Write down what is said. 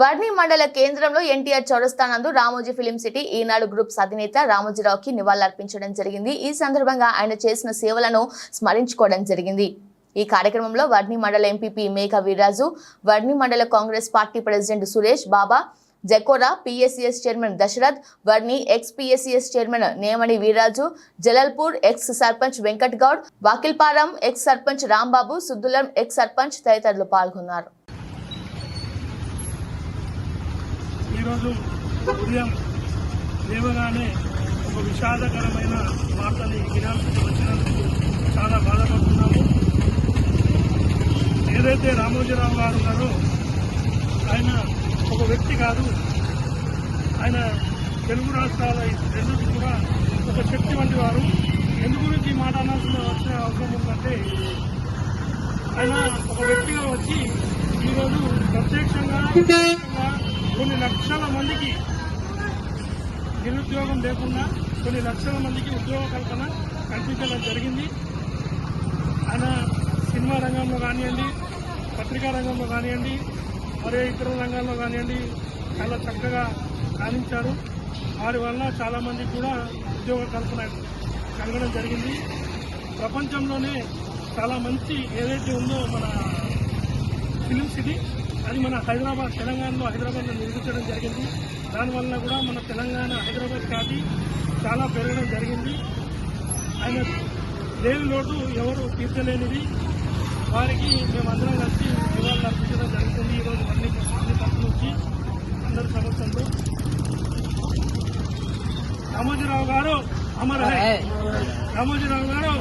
వర్ణి మండల కేంద్రంలో ఎన్టీఆర్ చౌరస్తా నందు Ramoji film city Eenadu groups అధినేత రామోజీరావుకి నివాళులర్పించడం జరిగింది. ఈ సందర్భంగా ఆయన చేసిన సేవలను స్మరించుకోవడం జరిగింది. ఈ కార్యక్రమంలో వర్ణి మండల ఎంపీపీ మేఘ వీర్రాజు వర్ణి మండల Congress party president Suresh Baba Jakora PSCS chairman Dasharath Varni ex PSCS chairman Nemani Veerraju Jalalpur ex sarpanch Venkat Goud Vakilparam ex sarpanch Rambabu Suddulam ex sarpanch తదితరులు పాల్గొన్నారు. ఈరోజు ఉదయం లేవగానే ఒక విషాదకరమైన వార్తని వినాల్సి వచ్చినందుకు చాలా బాధపడుతున్నాము. ఏదైతే రామోజీరావు గారు ఉన్నారో ఆయన ఒక వ్యక్తి కాదు. ఆయన తెలుగు రాష్ట్రాల రెండు కూడా ఒక శక్తి వంటి వారు. ఎందు గురించి ఈ మాట అనాల్సిన వచ్చిన అవసరం ఉందంటే ఆయన ఒక వ్యక్తిగా వచ్చి ఈరోజు ప్రత్యక్షంగా కొన్ని లక్షల మందికి నిరుద్యోగం లేకుండా కొన్ని లక్షల మందికి ఉద్యోగ కల్పన కల్పించడం జరిగింది. ఆయన సినిమా రంగంలో కానివ్వండి పత్రికా రంగంలో కానివ్వండి మరే ఇతర రంగాల్లో కానివ్వండి చాలా చక్కగా సాధించారు. వారి వల్ల చాలామంది కూడా ఉద్యోగ కల్పన కలగడం జరిగింది. ప్రపంచంలోనే చాలా మంచి ఏదైతే ఉందో మన ఫిలిం సిటీ అది మన హైదరాబాద్ తెలంగాణలో హైదరాబాద్లో నిర్మించడం జరిగింది. దానివల్ల కూడా మన తెలంగాణ హైదరాబాద్ ఖ్యాతి చాలా పెరగడం జరిగింది. ఆయన లేని లోటు ఎవరు తీర్చలేనిది. వారికి మేమందరం కలిసి నివాళులు అర్పించడం జరుగుతుంది. ఈరోజు అన్ని అన్ని పక్కల నుంచి అందరి సమక్షంలో. రామోజీరావు గారు అమర్ హై రామోజీరావు గారు